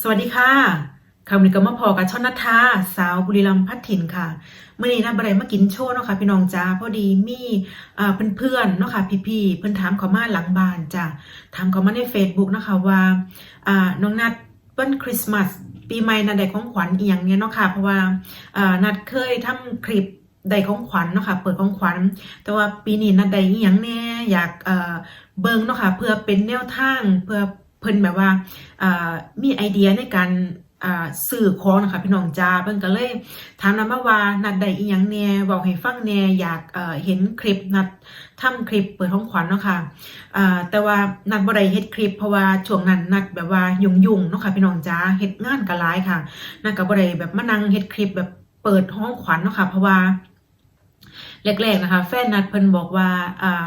สวัสดีค่ะคำนี้ก็มาพอกับช่อนนัทธาสาวบุรีรัมย์พัฒถิ่นค่ะเมื่อนี้นะบะไรมากินโชว์เนาะค่ะพี่น้องจ้าพอดีมีอ่าเพื่อนเนาะค่ะพี่ๆเพิ่นถามเขามาหลังบ้านจ้าถามเขามาใน Facebook นะคะว่าอ่าน้องนัดวันคริสต์มาสปีใหม่นัดได้ของขวัญเอียงเนี่ยเนาะค่ะเพราะว่านัดเคยทำคลิปได้ของขวัญเนาะค่ะเปิดของขวัญ แต่ว่าปีนี้นัดได้อียงแน่อยากเอ่อเบิ่งเนาะค่ะเพื่อเป็นแนวทางเพื่อ เพิ่นแบบว่าอ่ามีไอเดียในการอ่าสื่อของนะคะพี่น้องจ้าเพิ่นก็เลยถามนำมาว่านัดใดอีหยังแน่เว้าให้ฟังแน่อยากเอ่อเห็นคลิปนัดทำคลิปเปิดของขวัญเนาะค่ะอ่าแต่ว่านัดบ่ได้เฮ็ดคลิปเพราะว่าช่วงนั้นนัดแบบว่ายุ่งๆเนาะค่ะพี่น้องจ้าเฮ็ดงานก็หลายค่ะนัดก็บ่ได้แบบมานั่งเฮ็ดคลิปแบบเปิดห้องขวัญเนาะค่ะเพราะว่าแรกๆนะคะ แฟนนัดเพิ่นบอกว่าอ่า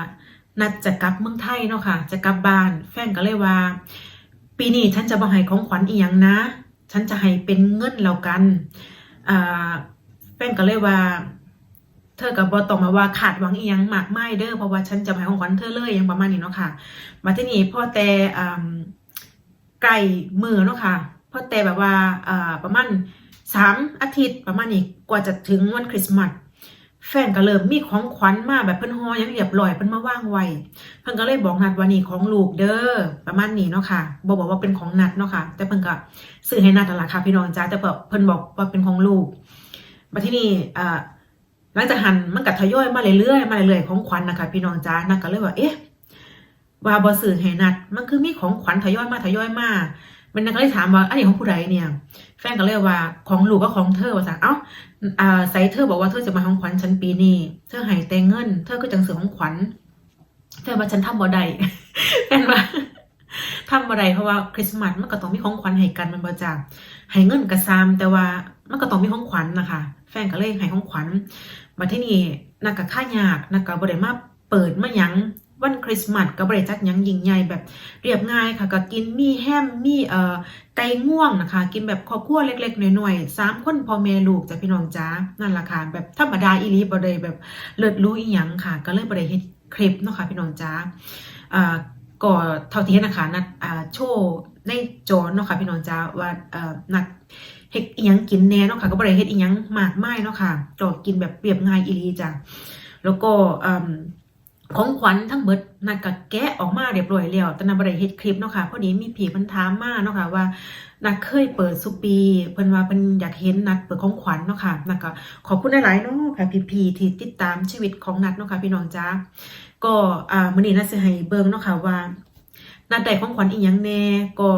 นัดจะกลับเมืองไทยเนาะค่ะ จะกลับบ้าน แฟนก็เลยว่า ปีนี้ฉันจะบ่ให้ของขวัญอีหยังนะ ฉันจะให้เป็นเงินแล้วกันอ่าแฟนก็เลยว่า เธอกับบอตองมาว่าขาดหวังอีหยังมากไม่เด้อเพราะว่าฉันจะให้ของขวัญเธอเลยอยังประมาณนี้เนาะค่ะ มาที่นี่พ่อแต่ไก่มือเนาะค่ะพ่อแต่แบบว่าประมาณสามอาทิตย์ประมาณนี้กว่าจะถึงวันคริสต์มาส แฟนก็เริ่มมีของขวัญมาแบบเพิ่นฮอยังเรียบร้อยเพิ่นมาว่างไว้เพิ่นก็เลยบอกนัดว่านี่ของลูกเด้อประมาณนี้เนาะค่ะบอกบอกว่าเป็นของนัดเนาะค่ะ แต่เพิ่นก็ซื้อให้นัดนั่นล่ะค่ะพี่น้องจ้าแต่แบบเพิ่นบอกว่าเป็นของลูกมาที่นี่อ่าหลังจากหันมันก็ทยอยมาเรื่อยๆมาเรื่อยๆของขวัญนะคะพี่น้องจ้านัดก็เลยว่าเอ๊ะว่าบ่ซื้อให้นัด มันคือมีของขวัญทยอยมาทยอยมา มันนัก็เลยถามว่าอันนี้ของผู้ใดเนี่ย แฟนก็เลยว่าของลูกก็ของเธอว่าซั่นเอ้าอ่าไซเธอบอกว่าเธอจะมาของขวัญฉันปีนี้เธอให้แต่เงิน เธอก็จังเสือของขวัญเธอว่าฉันทำบ่ได้แม่นว่าทำบ่ได้เพราะว่าคริสต์มาสมันก็ต้องมีของขวัญให้กันมันบ่จ้าให้เงินก็ซามแต่ว่ามันก็ต้องมีของขวัญนะคะ แฟนก็เลยให้ของขวัญมาที่นี่นักก็ค่ายากนักก็บ่ได้มาเปิดมายัง วันคริสต์มาสก็บ่ได้จัดยังยิ่งใหญ่แบบเรียบง่ายค่ะก็กินมีแฮมมีเอ่อไก่ง่วงนะคะ กินแบบครอบครัวเล็กๆหน่อยๆสามคนพ่อแม่ลูกจ้ะพี่น้องจ้านั่นล่ะค่ะแบบธรรมดาอีลีบ่ได้แบบเลิศรู้อีหยังค่ะ ก็เลยบ่ได้เฮ็ดคลิปเนาะค่ะพี่น้องจ้าอ่าก็เท่าที่นะคะนัดอ่าโชว์ในจอเนาะค่ะพี่น้องจ้าว่าเอ่อนัดเฮ็ดอีหยังกินแน่เนาะค่ะก็บ่ได้เฮ็ดอีหยังมากมายเนาะค่ะก็กินแบบเปรียบง่ายอีลีจ้ะแล้วก็อืม ของขวัญทั้งเบิดนัดก็แกะออกมาเรียบร้อยแล้วแต่นัดบ่ได้เฮ็ดคลิปเนาะค่ะพอดีมีผีเพิ่นถามมาเนาะค่ะว่านัดเคยเปิดสุปีเพิ่นว่าเพิ่นอยากเห็นนัดเปิดของขวัญเนาะค่ะนัดก็ขอบคุณหลายๆเนาะค่ะพี่ๆที่ติดตามชีวิตของนัดเนาะค่ะพี่น้องจ้าก็อ่ามื้อนี้นัดสิให้เบิ่งเนาะค่ะว่านัดได้ของขวัญอีหยังแน่ก็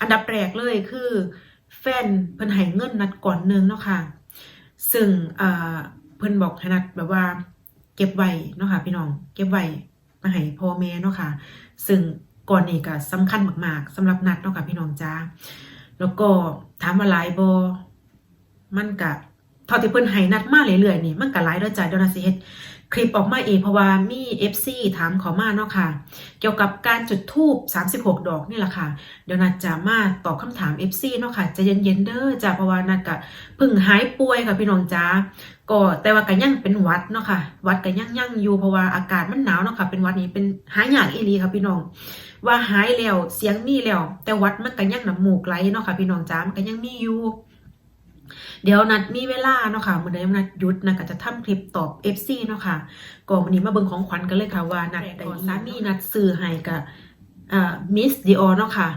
อันดับแรกเลยคือ แฟนเพิ่นให้เงินนัดก่อนหนึงเนาะค่ะ ซึ่งอ่าเพิ่นบอกให้นัดแบบว่า เก็บไว้เนาะค่ะพี่น้อง เก็บไว้มาให้พ่อแม่เนาะค่ะ ซึ่งก่อนนี้ก็สำคัญมากๆสำหรับนัดเนาะค่ะพี่น้องจ้าแล้วก็ถามว่าหลายบอมันกะเท่าที่เพิ่นให้นัดมาเรื่อยๆนี่มันกะหลายด้อจ้ะเดี๋ยวนาสิเฮ็ด คลิปออกมาเองเพราะว่ามี FC ถามขามาเนาะค่ะ เกี่ยวกับการจุดธูป36 ดอกนี่แหละค่ะ เดี๋ยวนัดจะมาตอบคำถาม FC เนาะค่ะจะเย็นๆเด้อจ้ะเพราะว่านัดก็เพิ่งหายป่วยค่ะพี่น้องจ้าก็แต่ว่าก็ยังเป็นวัดเนาะค่ะ วัดก็ยังยังอยู่เพราะว่าอากาศมันหนาวเนาะค่ะ เป็นวัดนี้เป็นหายากอีลีค่ะพี่น้อง ว่าหายแล้วเสียงมีแล้วแต่วัดมันก็ยังน้ำมูกไหลเนาะค่ะพี่น้องจ้ามันก็ยังมีอยู่ เดี๋ยวนัดมีเวลาเนาะค่ะมื้อใดนัดหยุดนะก็จะทำคลิปตอบ FC เนาะค่ะก็วันนี้มาเบิ่งของขวัญกันเลยค่ะว่านัดได้สามีนัดซื้อให้กับอ่า Miss Dior เนาะค่ะ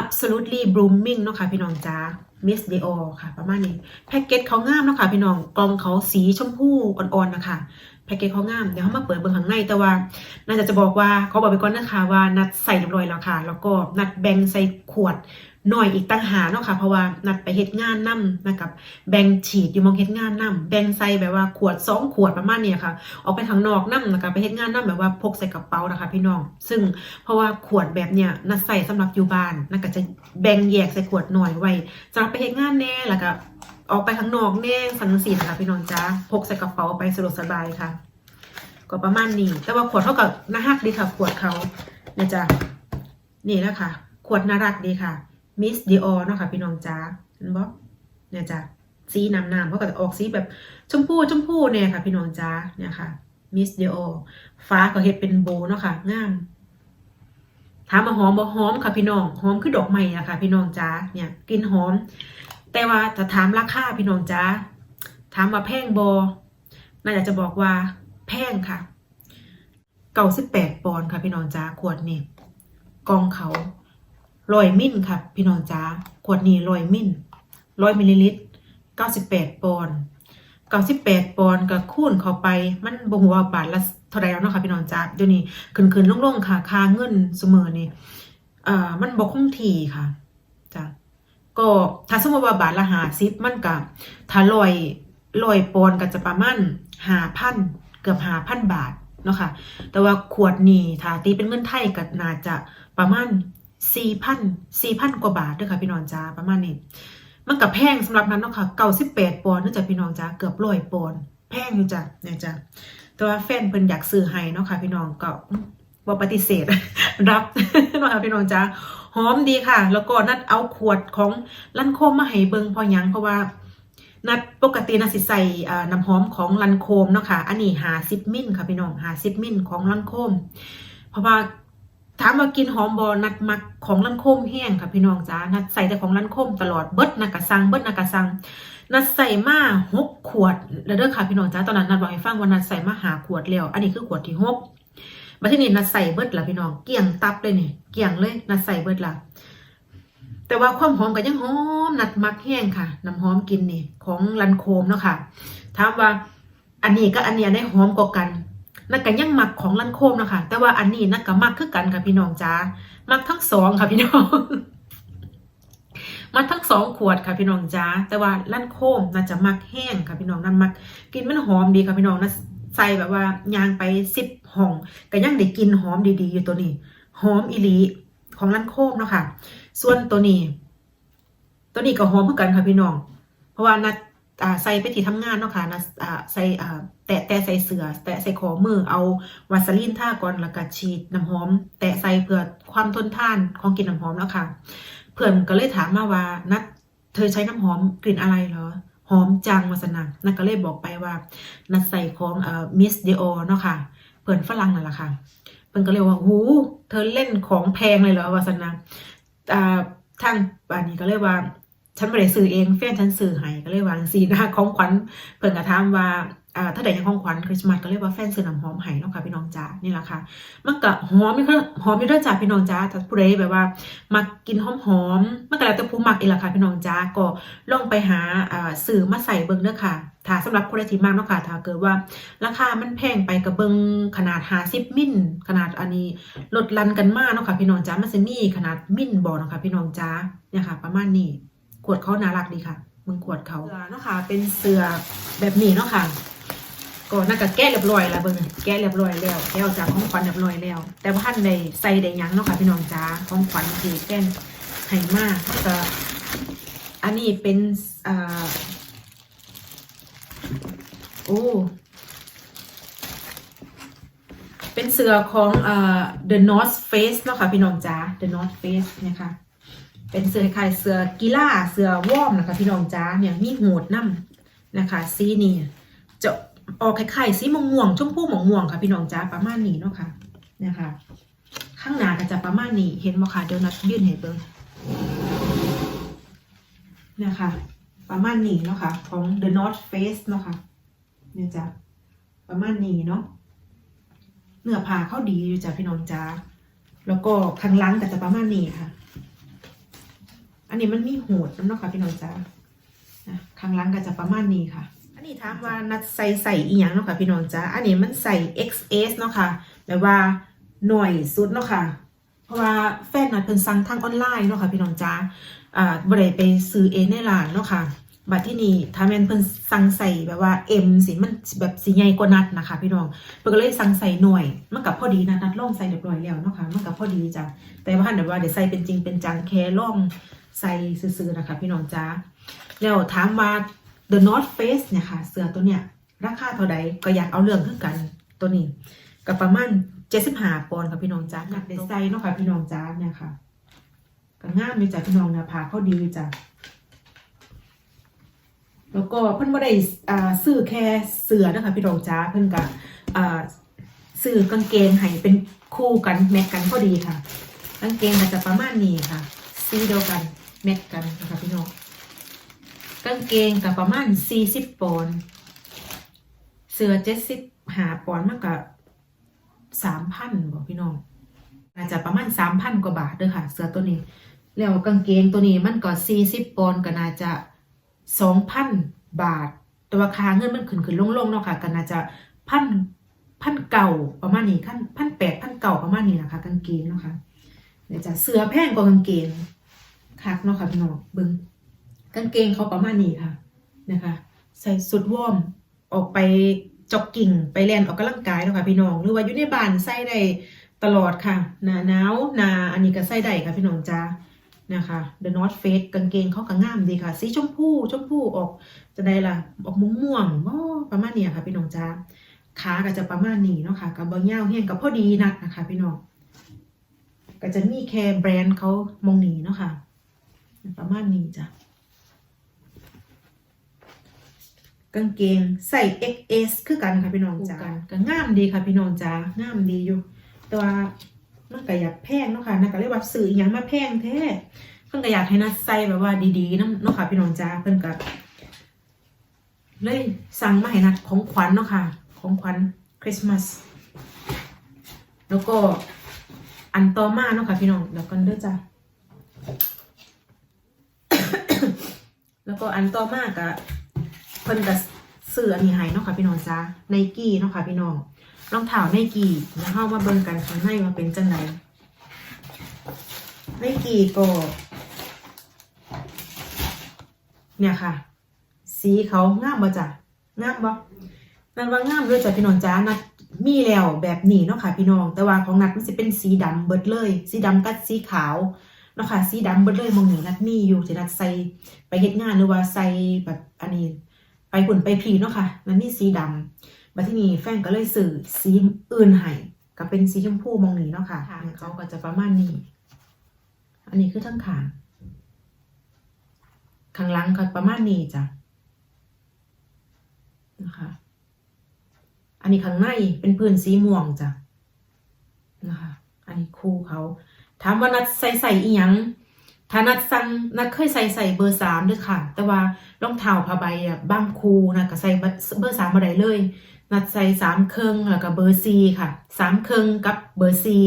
absolutely blooming เนาะค่ะพี่น้องจ้า Miss Dior ค่ะ ประมาณนี้แพ็กเกจเขางามเนาะค่ะพี่น้องกล่องเขาสีชมพูอ่อนๆนะคะแพ็กเกจเขางามเดี๋ยวเขามาเปิดเบิ่งข้างในแต่ว่าน่าจะจะบอกว่าเขาบอกไปก่อนนะคะว่านัดใส่เรียบร้อยแล้วค่ะ แล้วก็นัดแบ่งใส่ขวด หน่อยอีกตั้งหากเนาะค่ะ เพราะว่านัดไปเฮ็ดงานนํนะครับแบ่งฉีดอยู่มองเฮ็ดงานนํแบ่งใส่แบบว่าขวดสองขวดประมาณเนี้ยค่ะ ออกไปข้างนอกนํนะคะไปเฮ็ดงานนํแบบว่าพกใส่กระเป๋านะคะ พี่น้อง ซึ่งเพราะว่าขวดแบบเนี้ยนัดใส่สำหรับอยู่บ้านนัดก็จะแบ่งแยกใส่ขวดหน่อยไว้สำหรับไปเฮ็ดงานแน่แล้วก็ออกไปข้างนอกแน่สังสีนะคะพี่น้องจ้าพกใส่กระเป๋าไปสะดวกสบายค่ะ ก็ประมาณนี้ แต่ว่าขวดเท่ากับน่ารักดีค่ะ ขวดเขาเนี่ยจ้ะนี่แล้วค่ะ ขวดน่ารักดีค่ะ มิสดิออเนาะค่ะพี่น้องจ้าเห็นบ่เนี่ยจ้ะสีน้ำน้ำเขาก็จะออกสีแบบชมพูชมพูเนี่ยค่ะ พี่น้องจ้าเนี่ยค่ะมิสดิออฟ้าก็เฮ็ดเป็นโบเนาะค่ะงามถามมาหอมบ่หอมค่ะพี่น้องหอมคือดอกไม้อะค่ะ พี่น้องจ้าเนี่ยกลิ่นหอม แต่ว่าจะถามราคาพี่น้องจ้าถามว่าแพงบอน่าจะจะบอกว่า แพงค่ะเก้าสิบแปดปอนด์ค่ะ พี่น้องจ้าขวดนี่กองเขา ลอยมิลค่ะ พี่น้องจ้าขวดนี้ลอยมิลร้อยมิลลิลิตรเก้าสิบแปดปอนด์เก้าสิบแปดปอนด์กับคูณเข้าไป มันบ่หัวาบาทละเท่าไรแล้วเนาะค่ะพี่น้องจ้าเดี๋ยวนี้ขึ้นขึ้นลงลงๆค่ะ ค่าเงินเสมอนี่อ่ามันบ่คงที่ค่ะจ้าก็ถ้าสมมติว่าบาทละหาซิปมันกับถ้าลอยลอยปอนด์ก็จะประมาณหาพันเกือบหาพันบาทเนาะค่ะแต่ว่าขวดนี้ถ้าตีเป็นเงินไทยก็น่าจะประมาณ สี่พันสี่พันกว่าบาทด้วยค่ะพี่น้องจ้าประมาณนี้มันกับแพงสำหรับนั้นเนาะค่ะเก้าสิบแปดปอนด์เนื่องจากพี่น้องจ้าเกือบร้อยปอนด์แพงอยู่จ้ะเนี่ยจ้ะแต่ว่าแฟนเพิ่นอยากซื้อให้เนาะค่ะพี่น้องก็บ่ปฏิเสธรับเนาะค่ะพี่น้องจ้าหอมดีค่ะ แล้วก็นัดเอาขวดของลันโคมมาให้เบิงพอยังเพราะว่านัดปกตินัดสิใส่น้ำหอมของลันโคมเนาะค่ะ อันนี้หาซิปมินค่ะพี่น้องหาซิปมินของลันโคม เพราะว่า ถามว่ากินหอมบอนัดมักของลันโคมแห้งค่ะพี่น้องจ้านัดใส่แต่ของลันโคมตลอดเบิดนักกะซังเบิดนักกะซังนัดใส่มาหกขวดแล้วเด้อค่ะพี่น้องจ้าตอนนั้นนัดบอกให้ฟังว่านัดใส่มาหาขวดแล้วอันนี้คือขวดที่หกบัดทีนี้นัดใส่เบิดละพี่น้องเกี่ยงตับเลยนี่เกี่ยงเลยนัดใส่เบิดละแต่ว่าความหอมก็ยังหอมนัดมักแห้งค่ะน้ำหอมกินนี่ ของลันโคมเนาะค่ะถามว่าอันนี้ก็อันเนี้ยได้หอมกว่ากัน นัดก็ยังมักของลันโคมนะคะแต่ว่าอันนี้นัดก็มักคือกันค่ะพี่น้องจ้ามักทั้งสองค่ะพี่น้องมักทั้งสองขวดค่ะพี่น้องจ้าแต่ว่าลั่นโคมน่าจะมักแห้งค่ะพี่น้องนั่นมักกินมันหอมดีค่ะพี่น้องนะใส่แบบว่ายางไปสิบห่องก็ยังได้กินหอมดีๆ อยู่ตัวนี้หอมอีลีของลั่นโคมเนาะค่ะ ส่วนตัวนี้ ตัวนี้ก็หอมเหมือนกันค่ะพี่น้อง เพราะว่านัด ใส่ไปที่ทำงานเนาะค่ะนัดอ่าใส่อ่าแตะแตะใส่เสือแตะใส่ขอมือเอาวาสลีนท่าก่อนแล้วก็ฉีดน้ำหอม แตะใส่เพื่อความทนทานของกลิ่นน้ำหอมแล้วค่ะ เพื่อนก็เลยถามมาว่านัดเธอใช้น้ำหอมกลิ่นอะไรเหรอหอมจังวาสนานัดก็เลยบอกไปว่า นัดใส่ของเอ่อมิสเดโอเนาะค่ะเพื่อนฝรั่งนั่นแหละค่ะเพื่อนก็เลยว่าหูเธอเล่นของแพงเลยเหรอวาสนาอ่าทางอันนี้ก็เลยว่า ฉันไม่ได้ซื้อเองแฟนฉันซื้อให้ก็เลยวางซีนะคะของขวัญเพื่อนก็ถามว่าอ่าถ้าได้ยังของขวัญคริสต์มาสก็เรียกว่าแฟนซื้อน้ำหอมให้เนาะค่ะพี่น้องจ๋านี่แหละค่ะมันก็หอมไม่ค่อหอมไม่ด้วยจ้าพี่น้องจ้าถ้าผู้ใดแบบว่ามักกินหอมหอมมันก็แล้วแต่ผู้มักเองละค่ะพี่น้องจ้าก็ลองไปหาอ่าสื่อมาใส่เบิ้งเด้อค่ะถ้าสำหรับคนที่มากเนาะค่ะถ้าเกิดว่าราคามันแพงไปกับเบิ้งขนาด50มิลขนาดอันนี้ลดลันกันมากเนาะค่ะพี่น้องจ้ามันจะมีขนาดมิลบอเนาะค่ะพี่น้องจ้าเนี่ยค่ะ ประมาณนี้ ขวดเขาน่ารักดีค่ะมึงขวดเขาเนาะค่ะ เป็นเสือแบบนี้เนาะค่ะก็น่าจะแก้เรียบร้อยแล้วเบิ่งแก้เรียบร้อยแล้วแก้วจากของขวัญเรียบร้อยแล้ว แต่ว่าท่านใดใส่ได้ยังเนาะค่ะพี่น้องจ้าของขวัญที่แก้นให้มากก็อันนี้เป็นอ่าโอ้เป็นเสือของอ่า The North Face เนาะค่ะพี่น้องจ้า The North Face เนี่ยค่ะ เป็นเสือคลายเสือกีฬาเสือวอมนะคะพี่น้องจ้าเนี่ยมีหูดน้ำนะคะสีนี่จะออกคล้ายๆสีม่วงๆชมพูม่วงๆค่ะพี่น้องจ้าประมาณนี้เนาะค่ะนะคะ ข้างหน้าก็จะประมาณนี้เห็นบ่ค่ะเดี๋ยวนัดยื่นให้เบิ่งนะคะ ประมาณนี้เนาะค่ะ ของ The North Face เนาะค่ะเนี่ยจ้ะประมาณนี้เนาะเนื้อผ้าเขาดีอยู่จ้ะพี่น้องจ้าแล้วก็ข้างหลังก็จะประมาณนี้ค่ะ อันนี้มันมีหดน้ำเนาะค่ะพี่น้องจ้านะข้างล่างก็จะประมาณนี้ค่ะ อันนี้ถามว่านัดใส่ใส่อีหยังเนาะค่ะพี่น้องจ้าอันนี้มันใส่ XS เนาะค่ะแปลว่าหน่วยสุดเนาะค่ะ เพราะว่าแฟนนัดเพิ่นสั่งทางออนไลน์เนาะค่ะพี่น้องจ้าอ่าบริไปซื้อเองในร้านเนาะค่ะ บัดที่นี่ถ้าแม่นเพิ่นสั่งใส่แบบว่า M สิมันแบบสิใหญ่กว่านัดนะคะ พี่น้องเพิ่นก็เลยสั่งใส่หน่วยมันกับพอดีนะนัดลองใส่เรียบร้อยแล้วเนาะค่ะมันกับพอดีจ้ะแต่ว่าเดี๋ยวว่าเดี๋ยวใส่เป็นจริงเป็นจังแค่ลองใส่ซื้อๆนะคะ พี่น้องจ้าแล้วถามว่า The North Face เนี่ยค่ะ เสื้อตัวเนี้ยราคาเท่าใดก็อยากเอาเรื่องคือกันตัวนี้กับประมาณ75ปอนด์ค่ะพี่น้องจ้าอยากได้ใส่เนาะค่ะพี่น้องจ้าเนี่ยค่ะก็งามอยู่จ้ะพี่น้องเนี่ยผ้าเขาดีอยู่จ้ะ แล้วก็เพิ่นบ่ได้อ่าซื้อแค่เสื้อนะคะพี่น้องจ้าเพิ่นก็อ่าซื้อกางเกงให้เป็นคู่กันแมทกันพอดีค่ะกางเกงก็จะประมาณนี้ค่ะสีเดียวกันแมทกันนะคะพี่น้องกางเกงกับประมาณสี่สิบปอนด์เสื้อเจ็ดสิบหาปอนด์มากกับสามพันบอกพี่น้องอาจจะประมาณสามพันกว่าบาทเด้อค่ะ เสื้อตัวนี้ แล้วกางเกงตัวนี้มันก็สี่สิบปอนด์ก็น่าจะ สองพันบาท แต่ว่าค่าเงินมันขึ้นขึ้นลงลงๆเนาะค่ะก็น่าจะพันพันเก่าประมาณนี้ขั้นพันแปดพันเก่าประมาณนี้นะคะกางเกงเนาะค่ะเดี๋ยวจะเสื้อแพงกว่ากางเกงคักเนาะค่ะพี่น้องเบิ้งกางเกงเขาประมาณนี้ค่ะนะคะใส่สุดวอร์มออกไปจ็อกกิ้งไปเล่นออกกำลังกายเนาะค่ะพี่น้องหรือว่าอยู่ในบ้านใส่ได้ตลอดค่ะหนาหนาวหนาอันนี้ก็ใส่ได้ค่ะพี่น้องจ้า นะคะ The North Face กางเกงเขาก็งามดีค่ะ สีชมพูชมพูออกจะได้ล่ะออกม่วงม่วงๆอ้อประมาณเนี้ยค่ะพี่น้องจ้าขาก็จะประมาณนี้เนาะค่ะกับบางเงาวเฮียงกับพอดีนักนะคะ พี่น้องก็จะมีแค่แบรนด์เขามองหนีเนาะค่ะ ประมาณนี้จ้ะกางเกงใส่ XS คือกันค่ะพี่น้องจ้าก็งามดีค่ะพี่น้องจ้างามดีอยู่แต่ว่า มันก็อยากแพงเนาะค่ะนักก็เลยว่าซื้ออหยังมาแพงแท้เพิ่นก็อยากให้นัดใส่แบบว่าดีๆนำเนาะค่ะพี่น้องจ้าเพิ่นก็เลยสั่งมาให้นัดของขวัญเนาะค่ะ ของขวัญคริสต์มาสแล้วก็อันต่อมาเนาะค่ะพี่น้องเดี๋ยวกันเด้อจ้าแล้วก็อันต่อมาก็เพิ่นก็ซื้ออันนี้ให้เนาะค่ะพี่น้องจ้าไนกี้เนาะค่ะพี่น้อง รองเท้าไนกี้แล้วเข้ามาเบิ่งกันข้างในว่าเป็นจังไดไนกี้ก็เนี่ยค่ะ สีเขางามบ่จ้ะงามบ่นั่นว่างามด้วยจ้ะพี่น้องจ้านัดมีแล้วแบบนี้เนาะค่ะ พี่น้อง แต่ว่าของนัดมันสิเป็นสีดำเบิดเลย สีดำกับสีขาวเนาะค่ะ สีดำเบิดเลยมองนี่นัดมีอยู่ที่นัดใส่ไปเฮ็ดงานหรือว่าใส่แบบอันนี้ ไปหุ่นไปผีเนาะค่ะมันมีสีดำ บัดที่นี่แฟนก็เลยสื่อสีอื่นให้ก็เป็นสีชมพูมองนี้เนาะค่ะเขาก็จะประมาณนี้ อันนี้คือทั้งขางข้างหลังก็ประมาณนี้จ้ะนะคะ อันนี้ข้างในเป็นพื้นสีม่วงจ้ะนะคะ อันนี้คู่เขาถามว่านัดใส่ใส่อีหยังถ้านัดสั่งนัดเคยใส่ใส่เบอร์สามด้วยค่ะ แต่ว่ารองเท้าผ้าใบอะบางคูนะก็ใส่เบอร์สามมาได้เลย นัดใส่สามเครื่องแล้วก็เบอร์ซีค่ะสามเครื่องกับเบอร์ซี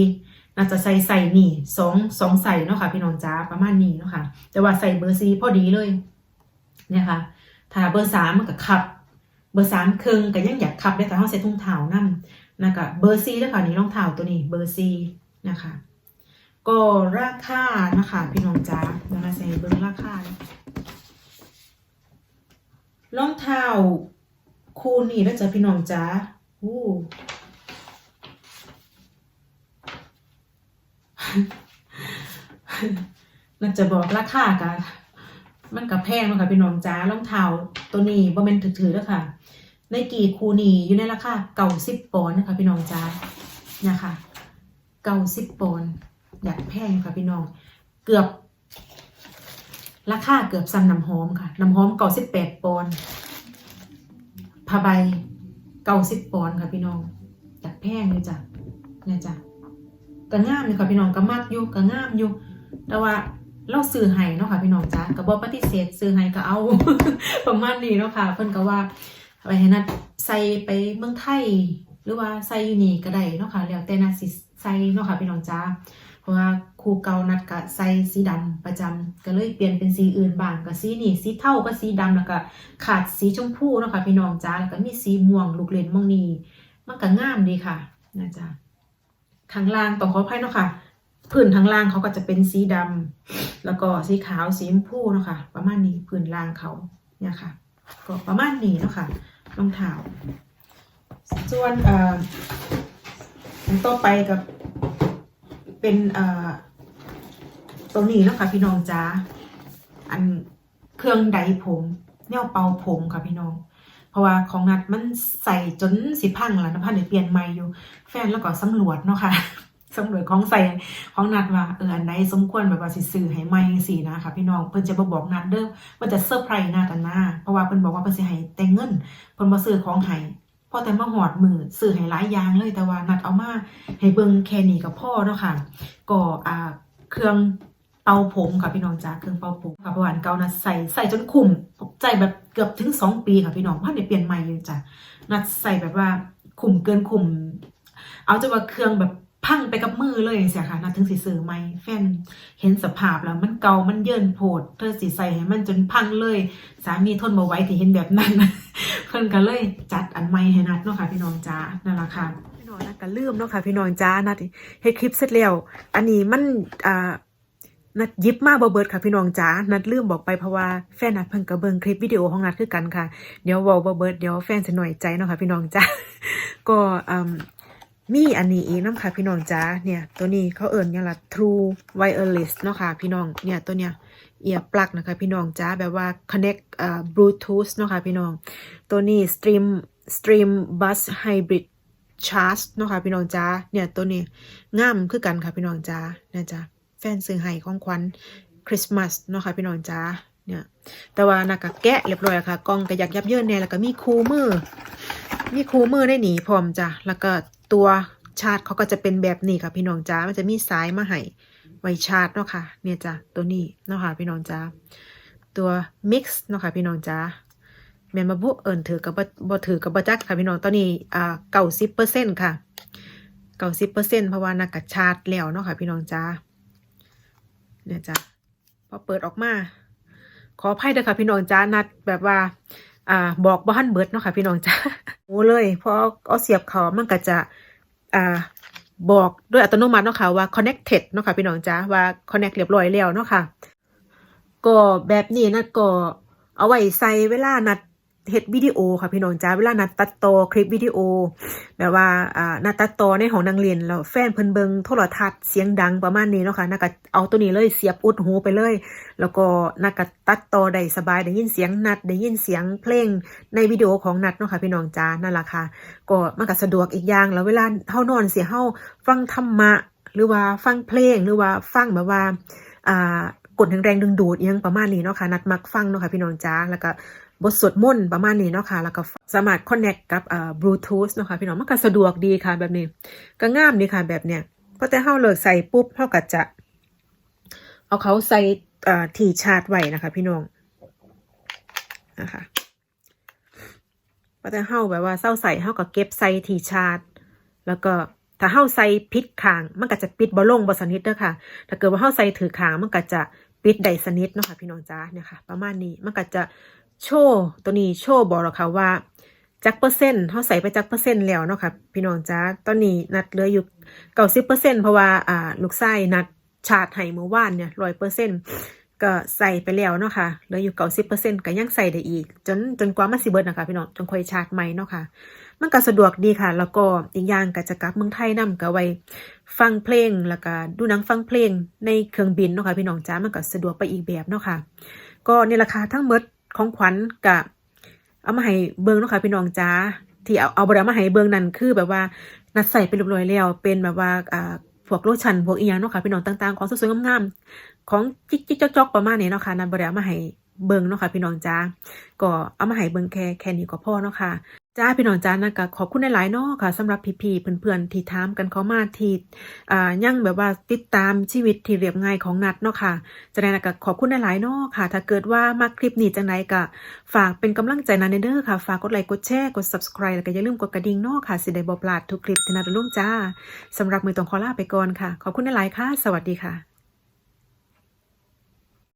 น่าจะใส่ใส่นี่สองสองใส่เนาะค่ะพี่น้องจ้าประมาณนี้เนาะค่ะ แต่ว่าใส่เบอร์ซีพอดีเลยเนี่ยค่ะถ้าเบอร์สามมันก็ขับ เบอร์สามเครื่องก็ยังอยากขับได้แต่ห้องใส่ถุงเท้านั่นนะคะเบอร์ซีด้วยค่ะนี่รองเท้าตัวนี้เบอร์ซีนะคะก็ราคานะคะพี่น้องจ้าเดี๋ยวมาใส่เบอร์ราคารองเท้า คู่นี้แล้วจ้ะพี่น้องจ้าอู้น่าจะบอกราคากันมันกับแพงเนาะค่ะพี่น้องจ้ารองเท้าตัวนี้บ่แม่นถือๆแล้วค่ะ ในกี่คูนี้อยู่ในราคาเก้าสิบปอนนะคะ พี่น้องจ้าเนี่ยค่ะเก้าสิบปอนอยากแพงค่ะพี่น้อง เกือบ ราคาเกือบซ้ำน้ำหอมค่ะ น้ำหอมเก้าสิบแปดปอน ผ้าใบเก้าสิบปอนด์ค่ะพี่น้องจากแพงเลยจ้ะเนี่ยจ้ะก็งามเลยค่ะพี่น้องก็มักอยู่ก็งามอยู่ แต่ว่าเราซื้อให้เนาะค่ะพี่น้องจ้ะก็บ่ปฏิเสธซื้อให้ก็เอา ประมาณนี้เนาะค่ะ เพิ่นก็ว่าไปให้นัดใส่ไปเมืองไทย หรือว่าใส่อยู่นี่ก็ได้เนาะค่ะแล้วแต่นัดสิใส่เนาะค่ะพี่น้องจ้า เพราะว่าครูเก่านัดก็ใส่สีดำประจำก็เลยเปลี่ยนเป็นสีอื่นบ้างก็สีนี่สีเทาก็สีดำแล้วก็ขาดสีชมพูเนาะค่ะพี่น้องจ้าแล้วก็มีสีม่วงลูกเล่นมองนี้มันก็งามดีค่ะนะจ๊ะข้างล่างต้องขออภัยเนาะค่ะพื้นทางล่างเขาก็จะเป็นสีดำแล้วก็สีขาวสีชมพูเนาะค่ะประมาณนี้พื้นล่างเขาเนี่ยค่ะ ก็ประมาณนี้เนาะค่ะรองเท้าส่วนเอ่ออันต่อไปกับ เป็นเอ่อตัวนี้เนาะค่ะพี่น้องจ้าอันเครื่องไดผมแนวเป่าผมค่ะพี่น้อง เพราะว่าของนัดมันใส่จนสิพังแล้วนะพันเดี๋ยวเปลี่ยนใหม่อยู่ แฟนแล้วก็สำรวจเนาะค่ะสำรวจของใส่ของนัดว่าเอออันไหนสมควรแบบว่าสิซื้อให้ใหม่สินะคะพี่น้องเพิ่นจะบ่บอกนัดเด้อว่าจะเซอร์ไพรส์นัดอันหน้าเพราะว่าเพิ่นบอกว่าเพิ่นสิให้แต่งเงินเพิ่นบ่ซื้อของให้ พอแต่มาหอดมือสื่อให้หลายอย่างเลยแต่ว่านัดเอามาให้เบิงแค่นี้กับพ่อเนาะค่ะก็อ่าเครื่องเป่าผมค่ะพี่น้องจ้าเครื่องเป่าผมค่ะประวันเก่านัดใส่ใส่จนคุมใจแบบเกือบถึงสองปีค่ะพี่น้องพันได้เปลี่ยนใหม่เลยจ้ะนัดใส่แบบว่าคุมเกินคุมเอาจะว่าเครื่องแบบ พังไปกับมือเลยเสียค่ะนัดถึงสิซื้อใหม่แฟนเห็นสภาพแล้วมันเก่ามันเยินโพดเธอสิใส่ให้มันจนพังเลย สามีทนบ่ไว้ที่เห็นแบบนั้นเพิ่นก็เลยจัดอันใหม่ให้นัดเนาะค่ะพี่น้องจ้านั่นละค่ะพี่น้องนัดก็ลืมเนาะค่ะพี่น้องจ้านัดเฮ็ดคลิปเสร็จแล้วอันนี้มันอ่านัดยิบมากบ่เบิดค่ะพี่น้องจ้านัดลืมบอกไปเพราะว่าแฟนนัดเพิ่นก็เบิ่งคลิปวิดีโอของนัดคือกันค่ะ เดี๋ยวเว้าบ่เบิดเดี๋ยวแฟนสิหน่อยใจเนาะค่ะพี่น้องจ้าก็อื มีอันนี้อีกน้ำค่ะพี่น้องจ้าเนี่ยตัวนี้เขาเอิ่นหยังล่ะ True Wireless เนาะค่ะพี่น้องเนี่ยตัวเนี้ยเอียร์ปลักนะคะพี่น้องจ้าแบบว่า connect อ่อ Bluetooth เนาะค่ะพี่น้อง ตัวนี้ stream stream bus hybrid charge เนาะค่ะพี่น้องจ้าเนี่ยตัวนี้งามคือกันค่ะพี่น้องจ้าเนี่ยจ้าแฟนซื้อให้ของขวัญคริสต์มาสเนาะค่ะพี่น้องจ้าเนี่ยแต่ว่านักกะแกะเรียบร้อยแล้วค่ะกล่องกระยักยับเยินแน่แล้วก็มีคูมือมีคูมือได้หนีพร้อมจ้ะแล้วก็ ตัวชาร์จเขาก็จะเป็นแบบนี้ค่ะพี่น้องจ้ามันจะมีสายมาให้ไวชาร์จเนาะค่ะ เนี่ยจ้ะตัวนี้เนาะค่ะพี่น้องจ้าตัว mix เนาะค่ะพี่น้องจ้าแมนมาบุเอิญถือกับบถือกับบจักค่ะพี่น้องตอนนี้อ่าเก้าสิบเปอร์เซ็นต์ค่ะเก้าสิบเปอร์เซ็นต์เพราะว่านักกัดชาร์จแล้วเนาะค่ะพี่น้องจ้าเนี่ยจ้ะพอเปิดออกมา ขออภัยเด้อค่ะพี่น้องจ้านัดแบบว่า อ่า บอกบ่ทันเบิดเนาะค่ะ พี่น้องจ้าโอ้เลยพอเอาเสียบเขามันก็จะ อ่า บอกด้วยอัตโนมัติเนาะค่ะว่า connected เนาะค่ะพี่น้องจ้าว่า connect เรียบร้อยแล้วเนาะค่ะก็แบบนี้นะก็เอาไว้ใส่เวลานัด เฮ็ดวิดีโอค่ะพี่น้องจ้าเวลานัดตัดต่อคลิปวิดีโอแบบว่าอ่านัดตัดต่อในห้องนังเรียนแล้วแฟนเพิ่นเบิงโทรทัศน์เสียงดังประมาณนี้เนาะค่ะนักก็เอาตัวนี้เลยเสียบอุดหูไปเลย แล้วก็นักก็ตัดต่อได้สบายได้ยินเสียงนัดได้ยินเสียงเพลงในวิดีโอของนัดเนาะค่ะพี่น้องจ้านั่นแหละค่ะก็มันก็สะดวกอีกอย่างแล้วเวลาเฮานอนเสียเฮาฟังธรรมะหรือว่าฟังเพลงหรือว่าฟังแบบว่าอ่ากดแรงดึงดูดอิหยังประมาณนี้เนาะค่ะนัดมักฟังเนาะค่ะพี่น้องจ้าแล้วก็ บทสวดมนต์ประมาณนี้เนาะค่ะ แล้วก็สามารถคอนเน c t กับอ่าบลูทูธเนาะค่ะพี่น้องมันก็สะดวกดีค่ะแบบนี้ ก็ง่ามดีค่ะแบบเนี้ยพอแต่เฮาเลิกใส่ปุ๊บเฮาก็จะ เอาเขาใส่อ่าที่ชาร์จไว้นะคะ พี่น้องนะคะพอแต่เฮาแบบว่าเศร้าใส่เฮาก็เก็บใส่ที่ชาร์จ แล้วก็ถ้าเฮาใส่พิษขาง มันก็จะปิดบ่ลลงบ่สนิทเด้อค่ะถ้าเกิดว่าเฮาใส่ถือขางมันก็จะปิดไดสนิทเนาะค่ะพี่น้องจ้าเนี่ยค่ะ ประมาณนี้มันก็จะ โชว์ตัวนี้โชว์บอกเราค่ะว่าจักเปอร์เซ็นต์เฮาใส่ไปจักเปอร์เซ็นต์แล้วเนาะค่ะพี่น้องจ้าตอนนี้นัดเหลืออยู่เก้าสิบเปอร์เซ็นต์เพราะว่าอ่าลูกไส้นัดชาร์จให้เมื่อวานเนี่ยร้อยเปอร์เซ็นต์ก็ใส่ไปแล้วเนาะค่ะเหลืออยู่เก้าสิบเปอร์เซ็นต์ก็ยังใส่ได้อีก จนจนกว่ามันสิเบิร์ดนะคะพี่น้องจนค่อยชาร์จใหม่เนาะค่ะมันก็สะดวกดีค่ะ แล้วก็อีกอย่างก็จะกลับเมืองไทยนํก็ไว้ฟังเพลงแล้วก็ดูหนังฟังเพลงในเครื่องบินเนาะค่ะพี่น้องจ้ามันก็สะดวกไปอีกแบบเนาะค่ะก็นี่ราคาทั้งหมด ของขวัญกับเอามาให้เบิงเนาะค่ะพี่น้องจ้าที่เอาเอาบรามาให้เบิงนั่นคือแบบว่านัดใส่ไปเรียบร้อยแล้วเป็นแบบว่าอ่าพวกโลชั่นพวกอีหยังเนาะค่ะพี่น้องต่างๆ ของสวยๆงามๆของจิ๊กๆจ๊อกๆประมาณนี้เนาะค่ะนัดบ่ได้เอามาให้เบิงเนาะค่ะพี่น้องจ้าก็เอามาให้เบิงแค่แค่นี้ก็พอเนาะค่ะ จ้าพี่น้องจ้านะก็ขอบคุณหลายๆเนาะค่ะสำหรับพี่ๆเพื่อนๆที่ถามกันเข้ามาที่อ่ายังแบบว่าติดตามชีวิตที่เรียบง่ายของนัดเนาะค่ะจะได้นะก็ขอบคุณหลายๆเนาะค่ะ ถ้าเกิดว่ามาคลิปนี้จังไดก็ฝากเป็นกำลังใจนันเด้อค่ะ ฝากกดไลค์กดแชร์กด subscribe แล้วก็อย่าลืมกดกระดิ่งเนาะค่ะสิได้บ่พลาดทุกคลิปที่นัดลงจ้าสำหรับมือตองขอลาไปก่อนค่ะ ขอบคุณหลายๆค่ะ สวัสดีค่ะ